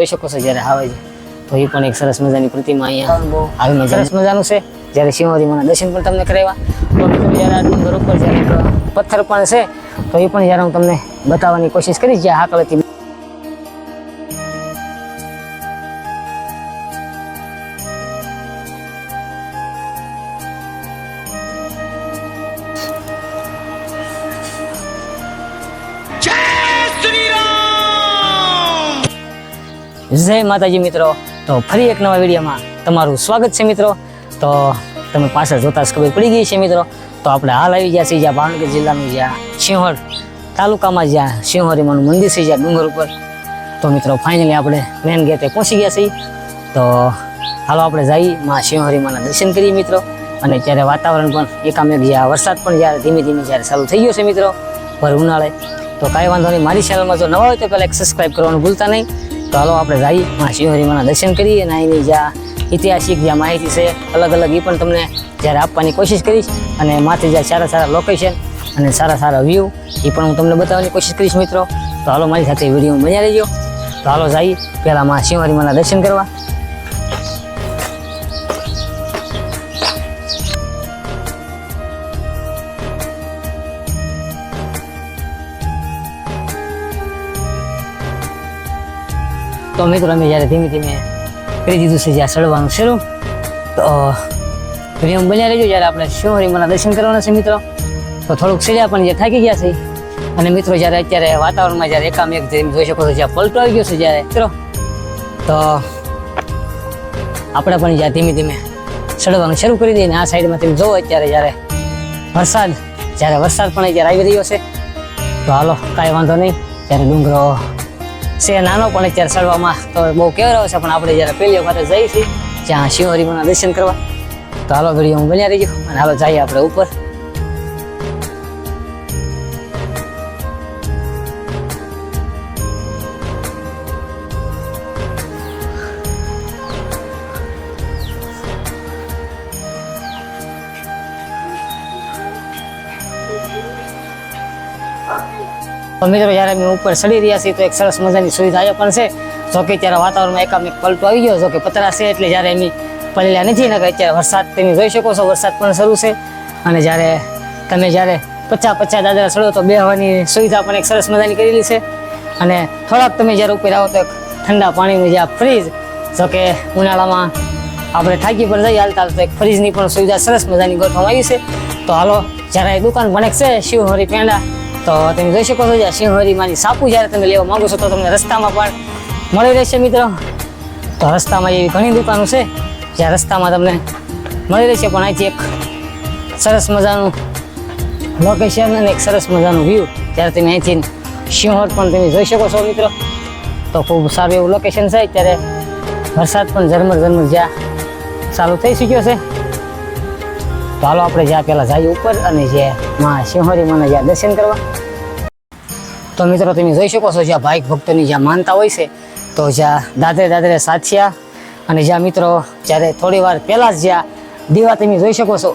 જોઈ શકો છો જ્યારે આવે છે. તો એ પણ એક સરસ મજાની પ્રતિમા અહીંયા આવી મજા સરસ મજાનું છે. જ્યારે શિવહરીમાના દર્શન પણ તમને કરાવ્યા. તો જ્યારે આ ડુંગર ઉપર જ્યારે પથ્થર પણ છે, તો એ પણ જ્યારે હું તમને બતાવવાની કોશિશ કરીશ જ્યાં હાકલેથી જય માતાજી મિત્રો. તો ફરી એક નવા વિડીયોમાં તમારું સ્વાગત છે મિત્રો. તો તમે પાછળ જોતા જ ખબર પડી ગઈ છે મિત્રો. તો આપણે હાલ આવી ગયા છીએ જ્યાં ભાવનગર જિલ્લાનું જ્યાં સિંહોર તાલુકામાં, જ્યાં સિંહોરીમાનું મંદિર છે જ્યાં ડુંગર ઉપર. તો મિત્રો ફાઇનલી આપણે મેન ગેટે પહોંચી ગયા છીએ. તો હાલો આપણે જઈ માં સિંહોરીમાના દર્શન કરીએ મિત્રો. અને ત્યારે વાતાવરણ પણ એકામેક જ્યાં વરસાદ પણ જ્યારે ધીમે ધીમે જ્યારે ચાલુ થઈ ગયો છે મિત્રો, ભર ઉનાળે. તો કાંઈ વાંધો નહીં, મારી ચેનલમાં જો નવા હોય તો પહેલાં એક સબસ્ક્રાઈબ કરવાનું ભૂલતા નહીં. તો હાલો આપણે જઈએ, માં શિવહરીમાના દર્શન કરીએ અને અહીંની જ્યાં ઐતિહાસિક જ્યાં માહિતી છે, અલગ અલગ એ પણ તમને જ્યારે આપવાની કોશિશ કરીશ અને માથે જ્યાં સારા સારા લોકેશન અને સારા સારા વ્યૂ એ પણ હું તમને બતાવવાની કોશિશ કરીશ મિત્રો. તો હાલો મારી સાથે વીડિયો બન્યા રહેજો. તો હાલો જઈએ, પહેલાં માં શિવહરીમાના દર્શન કરવા. તો મિત્રો, અમે જ્યારે ધીમે ધીમે કરી દીધું છે, જ્યાં ચડવાનું શરૂ, તો વીડિયો બન્યા રહેજો, જ્યારે આપણે શિવહરીમાના દર્શન કરવાના છે મિત્રો. તો થોડુંક સીડ્યા પણ જે થાકી ગયા છે. અને મિત્રો, જ્યારે અત્યારે વાતાવરણમાં જ્યારે એકામ એક જોઈ શકો છો, જ્યાં પલટો આવી ગયો છે જ્યારે, મિત્રો. તો, આપણે પણ જ્યાં ધીમે ધીમે ચડવાનું શરૂ કરી દઈએ આ સાઈડમાં તમે જોવો અત્યારે જ્યારે વરસાદ જ્યારે વરસાદ પણ અત્યારે આવી રહ્યો છે. તો હાલો, કાંઈ વાંધો નહીં. ત્યારે ડુંગરો છે નાનો પણ અત્યારે સડવામાં તો બહુ કેવરાવ છે, પણ આપણે જ્યારે પહેલી વખત જઈએ છીએ જ્યાં શિવહરીમાના દર્શન કરવા. તો હાલો વીડિયો બન્યા રહીજો, અને હાલો જઈએ આપણે ઉપર. મિત્રો, જ્યારે અમે ઉપર ચડી રહ્યા છીએ, તો એક સરસ મજાની સુવિધા એ પણ છે. જો કે ત્યારે વાતાવરણમાં એકામેક પલટો આવી ગયો, જો કે પતરા છે, એટલે જ્યારે એમ પડેલા નથી ને અત્યારે વરસાદ તમે જોઈ શકો છો, વરસાદ પણ શરૂ છે. અને જ્યારે તમે જ્યારે પચાસ પચાસ દાદરા ચડો તો બેહવાની સુવિધા પણ એક સરસ મજાની કરેલી છે. અને થોડાક તમે જ્યારે ઉપર આવો તો એક ઠંડા પાણીનું જ્યાં ફ્રીજ, જો કે ઉનાળામાં આપણે થાકી પર જઈએ, હાલતા હાલતા એક ફ્રીજની પણ સુવિધા સરસ મજાની ગોઠવવામાં આવી છે. તો હાલો, જ્યારે દુકાન પણ છે, શિવહરી પેંડા તો તમે જોઈ શકો છો જ્યાં સિંહરીમાંની સાપુ જ્યારે તમે લેવા માંગો છો તો તમને રસ્તામાં પણ મળી રહેશે મિત્રો. તો રસ્તામાં એવી ઘણી દુકાનો છે જ્યાં રસ્તામાં તમને મળી રહેશે. પણ અહીંથી એક સરસ મજાનું લોકેશન અને એક સરસ મજાનું વ્યૂ જ્યારે તમે અહીંથી સિંહોર પણ તમે જોઈ શકો છો મિત્રો. તો ખૂબ સારું એવું લોકેશન છે. ત્યારે વરસાદ પણ ઝરમર ઝરમર જ્યાં ચાલુ થઈ ચૂક્યો છે. તો આપણે જ્યાં પહેલાં જઈએ ઉપર અને જે માં સિંહોરી માના જ્યાં દર્શન કરવા. તો મિત્રો તમે જોઈ શકો છો જ્યાં ભાઈક ભક્તોની જ્યાં માનતા હોય છે, તો જ્યાં દાદરે દાદરે સાથિયા અને જ્યાં મિત્રો જ્યારે થોડી વાર પહેલાં જ જ્યાં દીવા તમે જોઈ શકો છો,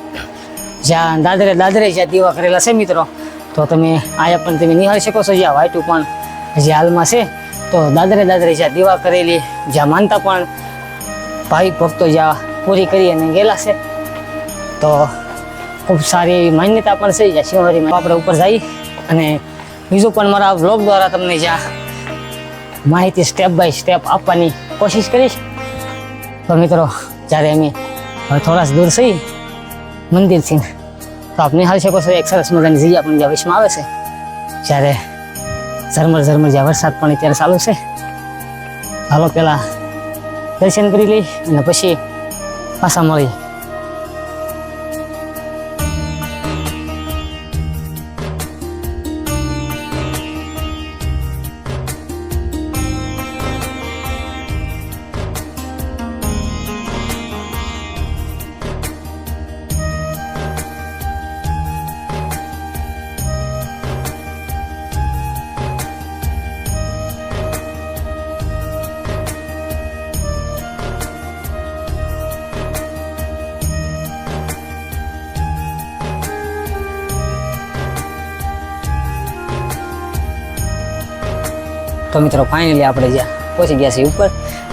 જ્યાં દાદરે દાદરે જ્યાં દીવા કરેલા છે મિત્રો, તો તમે આયા પણ તમે નિહાળી શકો છો, જ્યાં વાઈટું પણ જે હાલમાં છે, તો દાદરે દાદરે જ્યાં દીવા કરેલી, જ્યાં માનતા પણ ભાઈ ભક્તો જ્યાં પૂરી કરી અને ગયેલા છે. તો ખૂબ સારી એવી માન્યતા પણ છે, જ્યાં શિવહરીમાં આપણે ઉપર જઈ અને બીજું પણ મારા બ્લોગ દ્વારા તમને જ્યાં માહિતી સ્ટેપ બાય સ્ટેપ આપવાની કોશિશ કરીશ. તો મિત્રો, જ્યારે અમે હવે થોડા દૂર થઈ મંદિરથી તો આપ નિહાળી શકો છો, એક સરસ મજાની જગ્યા પણ જ્યાં વિશ્વમાં આવે છે. જ્યારે ઝરમર ઝરમર જ્યાં વરસાદ પણ અત્યારે ચાલુ છે. હાલો, પહેલાં દર્શન કરી લઈ અને પછી પાછા મળી તો મિત્રો ફાઇનલી આપણે જ્યાં પહોંચી ગયા છીએ ઉપર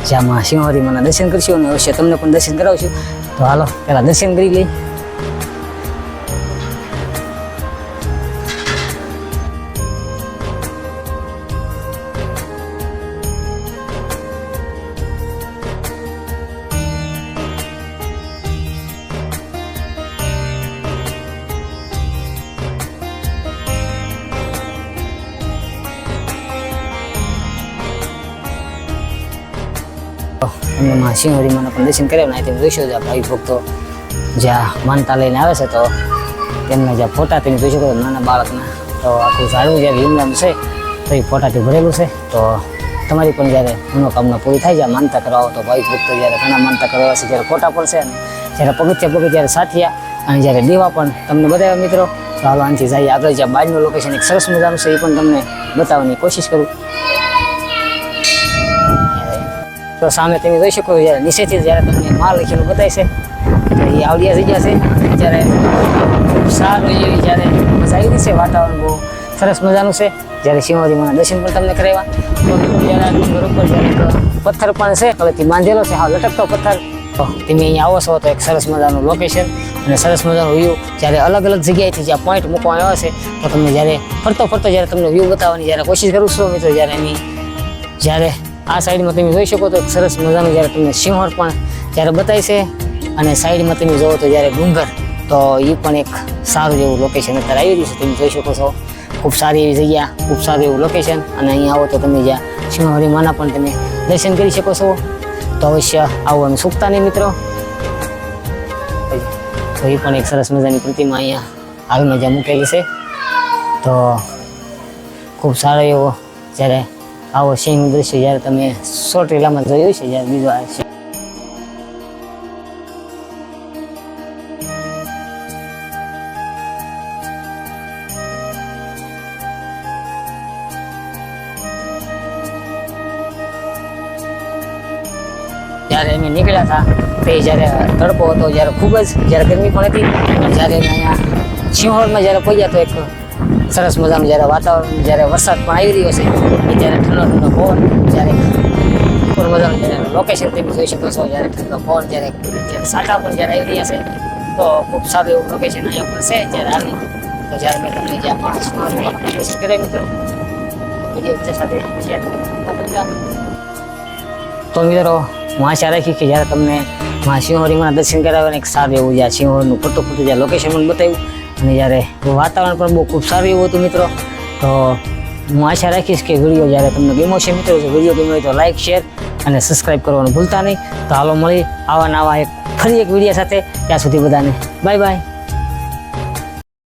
જ્યાંમાં સિંહવારી માના દર્શન કરશું અને અવશ્ય તમને પણ દર્શન કરાવશું. તો હાલો, પહેલાં દર્શન કરી લઈ તમને માં સિંહવારી પણ દર્શન કર્યા ને તમે જોઈશો, જ્યાં ભાઈ ભક્તો જ્યાં માનતા લઈને આવે છે તો તેમના જ્યાં ફોટા તમે જોઈ શકો નાના બાળકના. તો આખું ઝાડવું જ્યારે લીમડાનું છે, તો એ ફોટાથી ભરેલું છે. તો તમારી પણ જ્યારે મનોકામના પૂરી થાય, જ્યાં માનતા કરવા તો ભાઈ ભક્તો જ્યારે ઘણા માનતા કરવા છે, જ્યારે ફોટા પડશે અને જ્યારે પગથિયા પગથિયારે સાથિયા અને જ્યારે દેવા પણ તમને બધા મિત્રો. તો હાલો આનથી જઈએ આગળ, જ્યાં બાજનું લોકેશન એક સરસ મજાનું છે, એ પણ તમને બતાવવાની કોશિશ કરું. તો સામે તમે જોઈ શકો જ્યારે નીચેથી જ્યારે તમને માલ લખેલું બતાય છે, તો એ આવડિયા થઈ છે. જ્યારે સારું એવી જ્યારે મજા આવી રહી છે, વાતાવરણ બહુ સરસ મજાનું છે. જ્યારે શિવાજી માના દર્શન પણ તમને કરાવ્યા. તો બરોબર જ્યારે પથ્થર પણ છે, હવેથી બાંધેલો છે, હા, લટકતો પથ્થર. તો તમે અહીંયા આવો છો, તો એક સરસ મજાનું લોકેશન અને સરસ મજાનું વ્યૂ જ્યારે અલગ અલગ જગ્યાએથી જ્યાં પોઈન્ટ મૂકવામાં આવ્યા છે, તો તમને જ્યારે ફરતો ફરતો જ્યારે તમને વ્યૂ બતાવવાની જ્યારે કોશિશ કરું છું, મિત્રો, જ્યારે એની જ્યારે આ સાઈડમાં તમે જોઈ શકો તો સરસ મજાનું જ્યારે તમને સિંહણ પણ જ્યારે બતાય છે. અને સાઈડમાં તમે જોવો તો જ્યારે ડુંગર, તો એ પણ એક સારું એવું લોકેશન અત્યારે આવી રહ્યું છે. તમે જોઈ શકો છો. ખૂબ સારી એવી જગ્યા, ખૂબ સારું એવું લોકેશન અને અહીંયા આવો તો તમે જ્યાં સિંહવારી માના પણ તમે દર્શન કરી શકો છો. તો અવશ્ય આવવાનું ચૂકતા નહીં મિત્રો. તો એ પણ એક સરસ મજાની પ્રતિમા અહીંયા હાલમાં જ્યાં મૂકેલી છે. તો ખૂબ સારો એવો જ્યારે આવો સિંહ દ્રશ્ય જ્યારે તમે શોર્ટ રીલામાં જોયું છે, જ્યારે બીજો આ છે. જ્યારે અમે નીકળ્યા હતા, તે જ્યારે તડકો હતો, જ્યારે ખૂબ જ, જ્યારે ગરમી પણ હતી જ્યારે અહીંયા સિંહોરમાં જ્યારે પહોંચ્યા તો એક સરસ મજાનું જ્યારે વાતાવરણ, જ્યારે વરસાદ પણ આવી રહ્યો છે જ્યારે ઠંડો ઠંડો પવન, જ્યારે ઉપર જ્યારે લોકેશન તમે જોઈ શકો છો, જ્યારે ઠંડો પવન, જ્યારે જ્યારે સાટા પણ જ્યારે આવી રહ્યા છે, તો ખૂબ સારું એવું લોકેશન અહીંયા પણ છે, જ્યારે આવી તો જ્યારે મેં તમને જ્યાં પાંચ કરે મિત્રો તો મિત્રો, હું આશા રાખી કે જ્યારે તમને મા સિંહોરીમાં દર્શન કરાવે એક સારું એવું જ્યાં સિંહોરનું ખોટું ખોટું જ્યાં લોકેશન પણ બતાવ્યું અને જ્યારે વાતાવરણ પણ બહુ ખૂબ સારું એવું હતું મિત્રો, તો હું આશા રાખીશ કે વીડિયો જ્યારે તમને ગમ્યો છે મિત્રો, જો વીડિયો ગમ્યો હોય તો લાઇક શેર અને સબસ્ક્રાઈબ કરવાનું ભૂલતા નહીં. તો હાલો મળી આવા નવા એક ફરી એક વીડિયો સાથે. ત્યાં સુધી બધાને બાય બાય